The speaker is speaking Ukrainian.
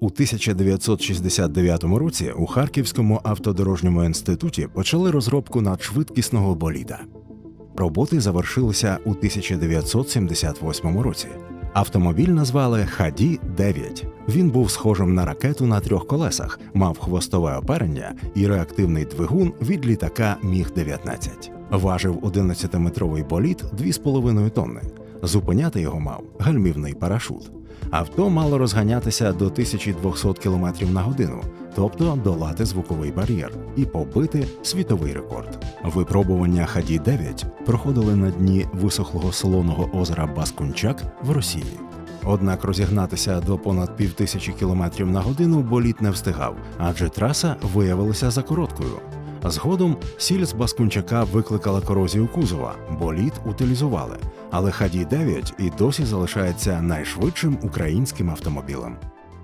У 1969 році у Харківському автодорожньому інституті почали розробку надшвидкісного боліда. Роботи завершилися у 1978 році. Автомобіль назвали Хаді 9 Він був схожим на ракету на трьох колесах, мав хвостове оперення і реактивний двигун від літака Міг-19. Важив 11-метровий болід 2,5 тонни. Зупиняти його мав гальмівний парашут. Авто мало розганятися до 1200 км на годину, тобто долати звуковий бар'єр і побити світовий рекорд. Випробування Хаді 9 проходили на дні висохлого солоного озера Баскунчак в Росії. Однак розігнатися до понад півтисячі кілометрів на годину боліт не встигав, адже траса виявилася за короткою. Згодом сіль з Баскунчака викликала корозію кузова, бо лід утилізували, але Хаді 9 і досі залишається найшвидшим українським автомобілем.